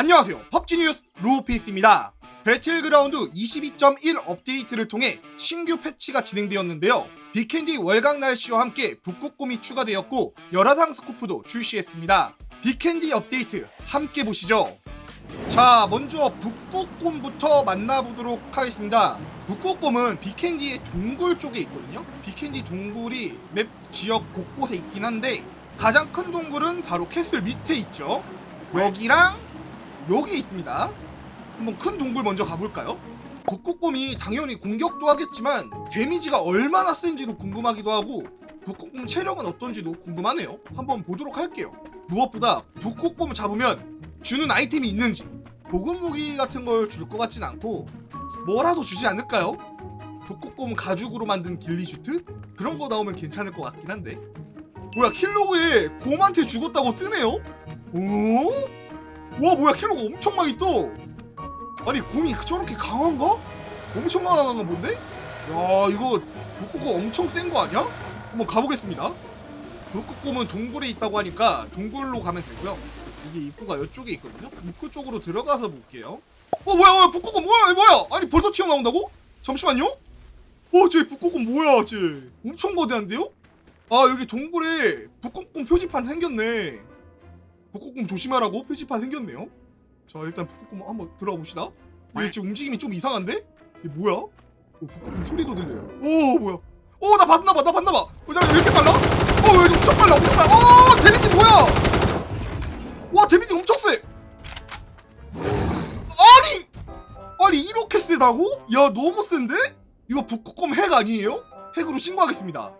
안녕하세요. 펍지 뉴스 루피스입니다. 배틀그라운드 22.1 업데이트를 통해 신규 패치가 진행되었는데요. 비캔디 월강 날씨와 함께 북극곰이 추가되었고 열화상 스코프도 출시했습니다. 비캔디 업데이트 함께 보시죠. 자, 먼저 북극곰부터 만나보도록 하겠습니다. 북극곰은 비캔디의 동굴 쪽에 있거든요. 비캔디 동굴이 맵 지역 곳곳에 있긴 한데 가장 큰 동굴은 바로 캐슬 밑에 있죠. 여기랑 여기 있습니다. 한번 큰 동굴 먼저 가볼까요? 북극곰이 당연히 공격도 하겠지만 데미지가 얼마나 센지도 궁금하기도 하고 북극곰 체력은 어떤지도 궁금하네요. 한번 보도록 할게요. 무엇보다 북극곰 잡으면 주는 아이템이 있는지 보급 무기 같은 걸 줄 것 같진 않고 뭐라도 주지 않을까요? 북극곰 가죽으로 만든 길리슈트? 그런 거 나오면 괜찮을 것 같긴 한데 뭐야 킬로그에 곰한테 죽었다고 뜨네요? 오? 와 뭐야 킬로가 엄청 많이 떠 아니 곰이 저렇게 강한가? 엄청 강한 건 뭔데? 야 이거 북극곰 엄청 센 거 아니야? 한번 가보겠습니다 북극곰은 동굴에 있다고 하니까 동굴로 가면 되고요 이게 입구가 이쪽에 있거든요 입구 쪽으로 들어가서 볼게요 어 뭐야 뭐야 북극곰 뭐야 뭐야 아니 벌써 튀어나온다고? 잠시만요 어쟤 북극곰 뭐야 쟤 엄청 거대한데요? 아 여기 동굴에 북극곰 표지판 생겼네 북극곰 조심하라고 표지판 생겼네요. 자 일단 북극곰 한번 들어가 봅시다. 얘 지금 움직임이 좀 이상한데? 이게 뭐야? 오, 북극곰 소리도 들려요. 오 뭐야? 오 나 봤나 봐 나 봤나 봐. 어, 잠깐 왜 이렇게 빨라? 어왜 엄청 빨라 엄청 빨라. 어 데미지 뭐야? 와 데미지 엄청 세. 아니 아니 이렇게 세다고? 야 너무 센데? 이거 북극곰 핵 아니에요? 핵으로 신고하겠습니다.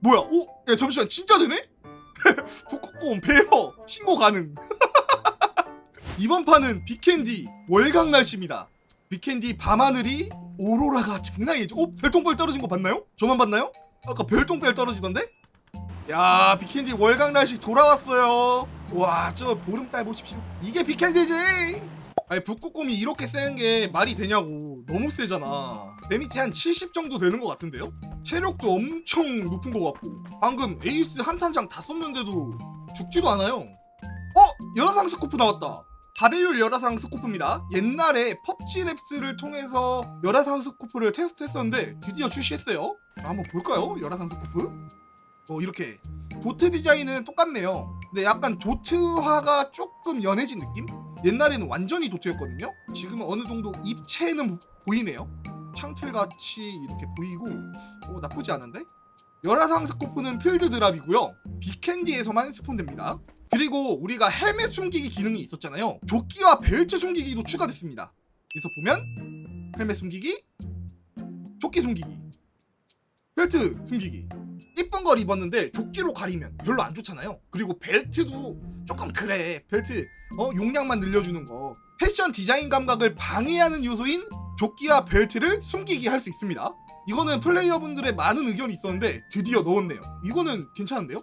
뭐야? 오, 야 잠시만 진짜 되네? 북극곰 배어 신고 가능. 이번 판은 비캔디 월강 날씨입니다. 비캔디 밤하늘이 오로라가 장난이 아니죠. 어? 별똥별 떨어진 거 봤나요? 저만 봤나요? 아까 별똥별 떨어지던데? 야 비캔디 월강 날씨 돌아왔어요. 와 저 보름달 보십시오. 이게 비캔디지. 아니 북극곰이 이렇게 센 게 말이 되냐고. 너무 세잖아. 데미지 한 70 정도 되는 것 같은데요? 체력도 엄청 높은 것 같고. 방금 에이스 한탄장 다 썼는데도 죽지도 않아요. 어? 열화상 스코프 나왔다. 가배율 열화상 스코프입니다. 옛날에 펍지 랩스를 통해서 열화상 스코프를 테스트했었는데 드디어 출시했어요. 자, 한번 볼까요? 열화상 스코프? 어 이렇게. 도트 디자인은 똑같네요. 근데 약간 도트화가 조금 연해진 느낌? 옛날에는 완전히 도트였거든요. 지금은 어느 정도 입체는 보이네요. 창틀같이 이렇게 보이고 어, 나쁘지 않은데? 열화상 스코프는 필드 드랍이고요. 비캔디에서만 스폰됩니다. 그리고 우리가 헬멧 숨기기 기능이 있었잖아요. 조끼와 벨트 숨기기도 추가됐습니다. 여기서 보면 헬멧 숨기기, 조끼 숨기기, 벨트 숨기기. 이쁜 걸 입었는데 조끼로 가리면 별로 안 좋잖아요. 그리고 벨트도 조금 그래. 벨트 어 용량만 늘려주는 거. 패션 디자인 감각을 방해하는 요소인 조끼와 벨트를 숨기게 할 수 있습니다. 이거는 플레이어분들의 많은 의견이 있었는데 드디어 넣었네요. 이거는 괜찮은데요?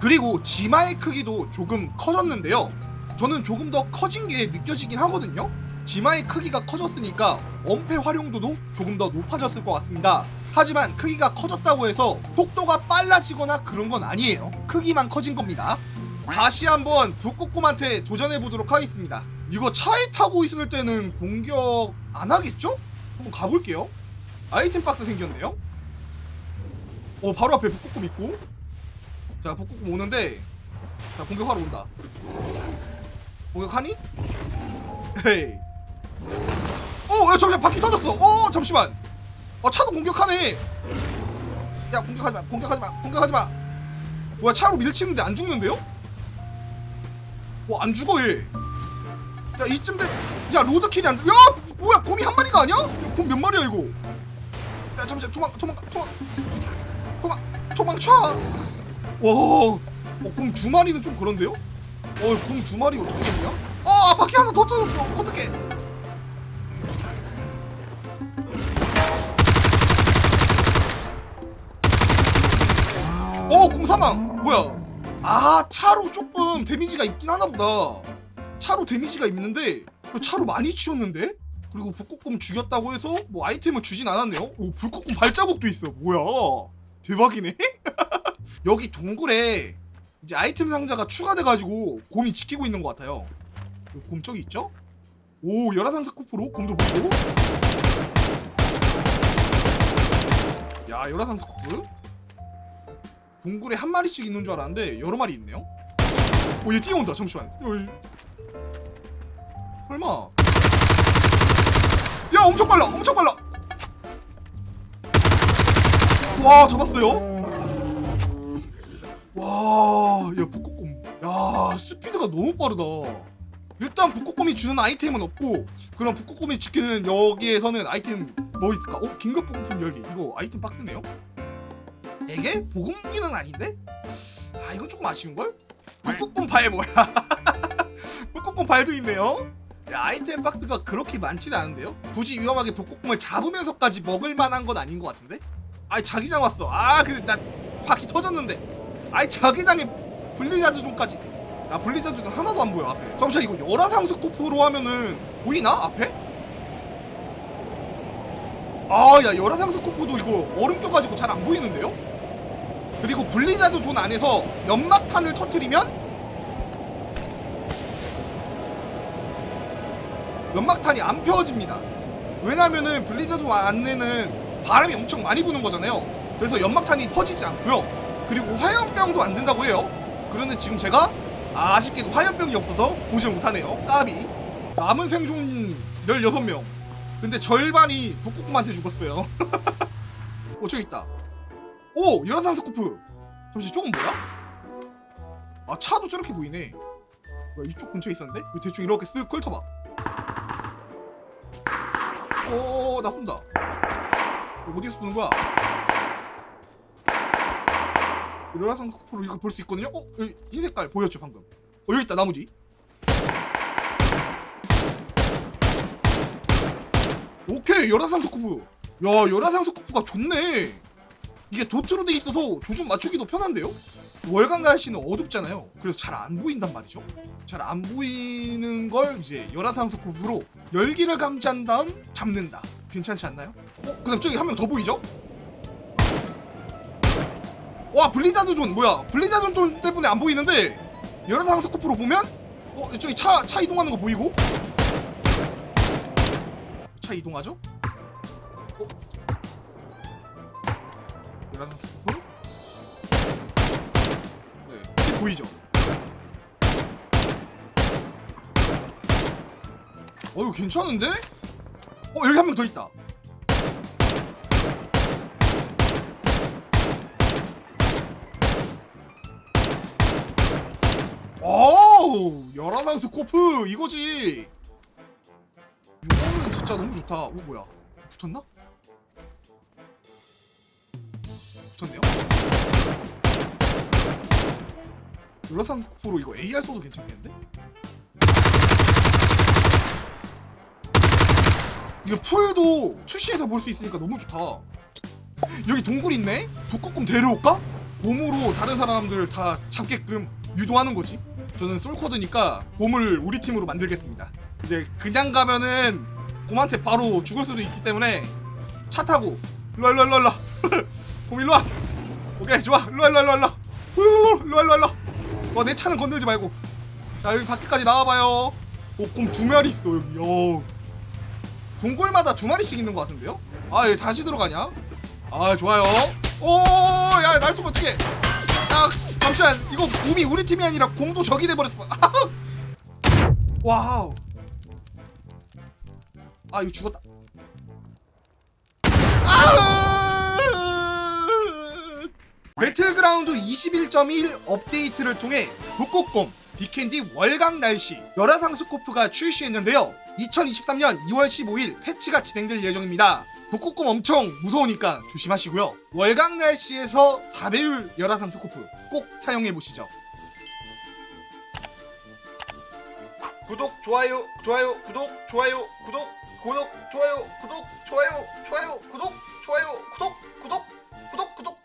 그리고 지마의 크기도 조금 커졌는데요. 저는 조금 더 커진 게 느껴지긴 하거든요. 지마의 크기가 커졌으니까 엄폐 활용도도 조금 더 높아졌을 것 같습니다. 하지만 크기가 커졌다고 해서 속도가 빨라지거나 그런 건 아니에요. 크기만 커진 겁니다. 다시 한번 북극곰한테 도전해 보도록 하겠습니다. 이거 차에 타고 있을 때는 공격 안 하겠죠? 한번 가볼게요. 아이템 박스 생겼네요. 어 바로 앞에 북극곰 있고. 자 북극곰 오는데 자 공격하러 온다. 공격하니? 헤이. 어, 야, 잠시만 바퀴 터졌어. 어, 잠시만. 어, 차도 공격하네. 야, 공격하지 마. 공격하지 마. 공격하지 마. 뭐야, 차로 밀치는데 안 죽는데요? 와, 안 죽어 얘. 야, 이쯤 돼. 야, 로드킬이 안 돼. 야, 뭐야, 곰이 한 마리가 아니야? 곰 몇 마리야 이거? 야, 잠시만. 도망, 도망가, 도망, 도망, 도망쳐. 와, 어, 마리는 좀 그런데요? 어, 곰두 마리 어떻게 됐냐? 어, 아, 바퀴 하나 더 터졌어. 어떡해. 차로 조금 데미지가 있긴 하나 보다. 차로 데미지가 있는데 차로 많이 치웠는데? 그리고 북극곰 죽였다고 해서 뭐 아이템을 주진 않았네요. 오, 북극곰 발자국도 있어. 뭐야? 대박이네. 여기 동굴에 이제 아이템 상자가 추가돼가지고 곰이 지키고 있는 것 같아요. 곰 저기 있죠? 오 열화상 스코프로 곰도 보이고 야 열화상 스코프 동굴에 한 마리씩 있는 줄 알았는데 여러 마리 있네요 오 얘 뛰어온다 잠시만 어이. 설마 야 엄청 빨라 엄청 빨라 와 잡았어요 와 야 북극곰 야 스피드가 너무 빠르다 일단 북극곰이 주는 아이템은 없고 그럼 북극곰이 지키는 여기에서는 아이템 뭐 있을까? 어? 긴급 보급품 열기 이거 아이템 박스네요? 이게 보급기는 아닌데? 아 이건 조금 아쉬운 걸? 북극곰 발 뭐야 북극곰 발도 있네요 야, 아이템 박스가 그렇게 많지는 않은데요? 굳이 위험하게 북극곰을 잡으면서까지 먹을 만한 건 아닌 것 같은데? 아이 자기장 왔어 아 근데 나 바퀴 터졌는데 아이 자기장에 블리자드 존까지 야 블리자드 존 하나도 안 보여 앞에 잠시만 이거 열화상수 코프로 하면은 보이나 앞에? 아야 열화상수 코프도 이거 얼음 껴가지고 잘 안 보이는데요? 그리고 블리자드 존 안에서 연막탄을 터트리면 연막탄이 안 펴집니다. 왜냐면은 블리자드 안에는 바람이 엄청 많이 부는 거잖아요. 그래서 연막탄이 터지지 않고요. 그리고 화염병도 안 된다고 해요. 그런데 지금 제가 아쉽게도 화염병이 없어서 보질 못하네요. 까비. 남은 생존 16명. 근데 절반이 북극곰한테 죽었어요. 어, 있다. 오! 열화상 스코프! 잠시 조금 뭐야? 아, 차도 저렇게 보이네. 뭐야, 이쪽 근처에 있었는데? 이거 대충 이렇게 쓱 훑어봐. 오, 나 쏜다. 어디서 쏘는 거야? 열화상 스코프로 이거 볼 수 있거든요? 어? 여기 흰 색깔 보였죠, 방금? 어, 여기 있다, 뒤. 오케이, 열화상 스코프. 야, 열화상 스코프가 좋네. 이게 도트로 돼 있어서 조준 맞추기도 편한데요? 월간 날씨는 어둡잖아요. 그래서 잘 안 보인단 말이죠. 잘 안 보이는 걸 이제 열화상 스코프로 열기를 감지한 다음 잡는다. 괜찮지 않나요? 어? 그다음 저기 한 명 더 보이죠? 와 블리자드 존 뭐야? 블리자드 존 때문에 안 보이는데 열화상 스코프로 보면 어 저기 차차 이동하는 거 보이고 차 이동하죠? 어? 열화상 스코프 네 이게 보이죠? 어 이거 괜찮은데? 어 여기 한 명 더 있다. 오 열화상 스코프 이거지. 이거는 진짜 너무 좋다. 오 뭐야? 붙었나? 열화상 스코프로 이거 AR 써도 괜찮겠는데? 이거 풀도 출시해서 볼 수 있으니까 너무 좋다. 여기 동굴 있네? 북극곰 데려올까? 곰으로 다른 사람들 다 잡게끔 유도하는 거지. 저는 솔코드니까 곰을 우리 팀으로 만들겠습니다. 이제 그냥 가면은 곰한테 바로 죽을 수도 있기 때문에 차 타고 일로와 일로와 일로와 곰 일로 와 오케이 좋아 일로와 일로와 일로와 일로와 일로와 일로와 일로 와 와내 차는 건들지 말고 자 여기 밖에까지 나와봐요 오곰 두 마리 있어 여기 어 동굴마다 두 마리씩 있는 것 같은데요? 아, 얘 다시 들어가냐? 아, 좋아요. 오, 야, 날 쏘면 어떡해. 야, 잠시만. 이거 곰이 우리 팀이 아니라 곰도 적이 돼버렸어. 와우. 아, 이거 죽었다. 아! 배틀그라운드 21.1 업데이트를 통해 북극곰, 비캔디 월강 날씨, 열화상 스코프가 출시했는데요. 2023년 2월 15일 패치가 진행될 예정입니다. 북극곰 엄청 무서우니까 조심하시고요. 월강 날씨에서 4배율 열화상 스코프 꼭 사용해 보시죠. 구독, 좋아요, 좋아요, 구독, 좋아요, 구독, 구독, 좋아요, 구독, 좋아요, 좋아요, 구독, 좋아요, 구독, 구독.